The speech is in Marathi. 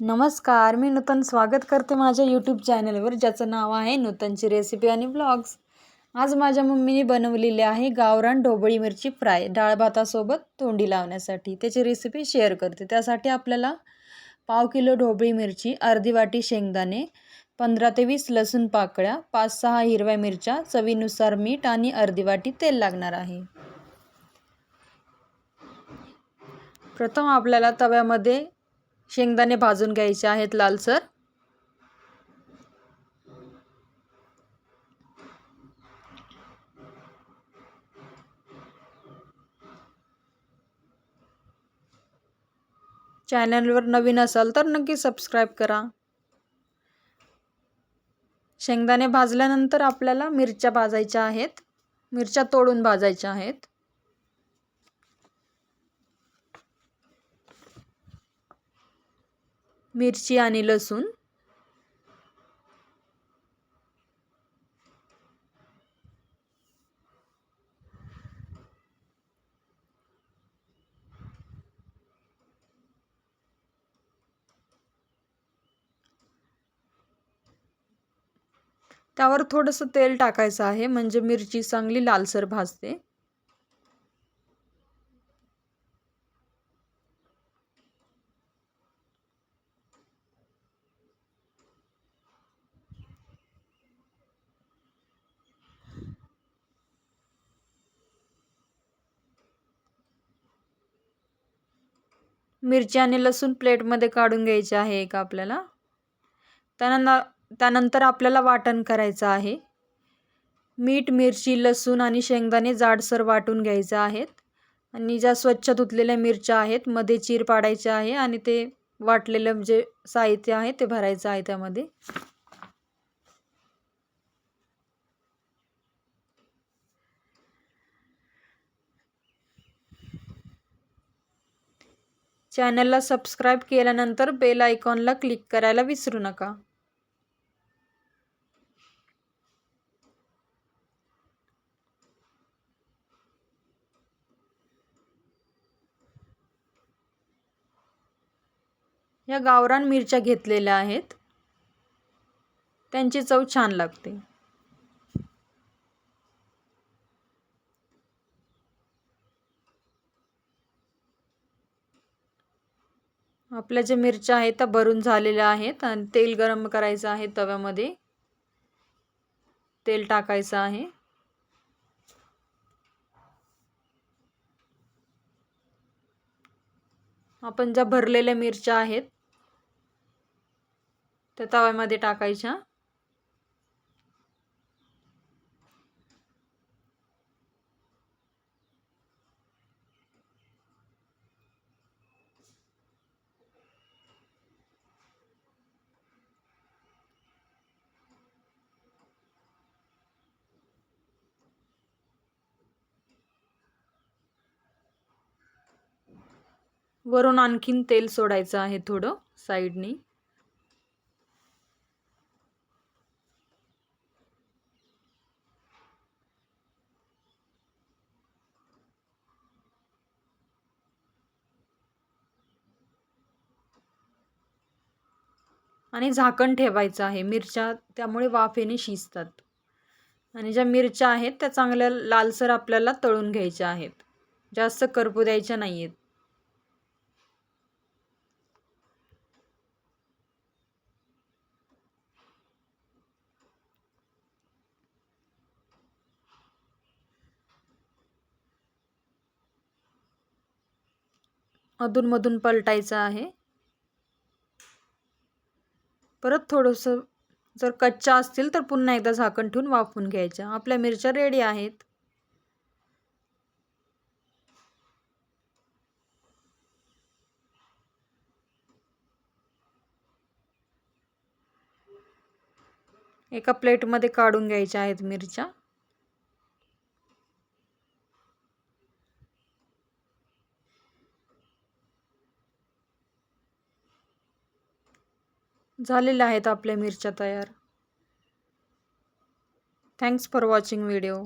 नमस्कार मी नूतन स्वागत करते माझ्या यूट्यूब चॅनलवर ज्याचं नाव आहे नूतनची रेसिपी आणि ब्लॉग्स आज माझ्या मम्मीने बनवलेली आहे गावरान ढोबळी मिरची फ्राय डाळ भातासोबत तोंडी लावण्यासाठी. त्याची रेसिपी शेअर करते. त्यासाठी आपल्याला पाव किलो ढोबळी मिरची अर्धी वाटी शेंगदाणे पंधरा ते वीस लसूण पाकळ्या पाच सहा हिरव्या मिरच्या चवीनुसार मीठ आणि अर्धी वाटी तेल लागणार आहे. प्रथम आपल्याला तव्यामध्ये शेंगदाणे भाजून घ्यायचे आहेत लालसर. चॅनलवर नवीन असाल तर नक्की सबस्क्राईब करा. शेंगदाणे भाजल्यानंतर आपल्याला मिरच्या भाजायच्या आहेत. मिरच्या तोडून भाजायच्या आहेत. मिरची आणि लसूण. त्यावर थोडंसं तेल टाकायचं आहे म्हणजे मिरची चांगली लालसर भाजते. मिरची आणि लसूण प्लेटमध्ये काढून घ्यायचे आहे एक आपल्याला. त्यानंतर त्यानंतर आपल्याला वाटण करायचं आहे. मीठ मिरची लसूण आणि शेंगदाणे जाडसर वाटून घ्यायचं आहेत. आणि ज्या स्वच्छ धुतलेल्या मिरच्या आहेत मध्ये चीर पाडायचे आहे आणि ते वाटलेलं जे साहित्य आहे ते भरायचं आहे त्यामध्ये. चॅनलला सबस्क्राईब केल्यानंतर बेल आयकॉनला क्लिक करायला विसरू नका. या गावरान मिरच्या घेतलेल्या आहेत. त्यांची चव छान लागते. आपल्या ज्या मिरच्या आहेत त्या भरून झालेल्या आहेत आणि तेल गरम करायचं आहे तव्यामध्ये. तेल टाकायचं आहे. आपण ज्या भरलेल्या मिरच्या आहेत त्या तव्यामध्ये टाकायच्या. वरून आणखीन तेल सोडायचं आहे थोडं साईडनी. आणि झाकण ठेवायचं आहे मिरच्या त्यामुळे वाफेने शिजतात. आणि ज्या मिरच्या आहेत त्या चांगल्या लालसर आपल्याला तळून घ्यायच्या आहेत. जास्त करपू द्यायच्या नाही आहेत अधूनमधून पलटायचं आहे. परत थोडंसं जर कच्च्या असतील तर पुन्हा एकदा झाकण ठेवून वाफून घ्यायच्या आपल्या मिरच्या रेडी आहेत. एका प्लेटमध्ये काढून घ्यायच्या आहेत मिरच्या. झालेल्या आहेत आपल्या मिरच्या तयार. Thanks for watching video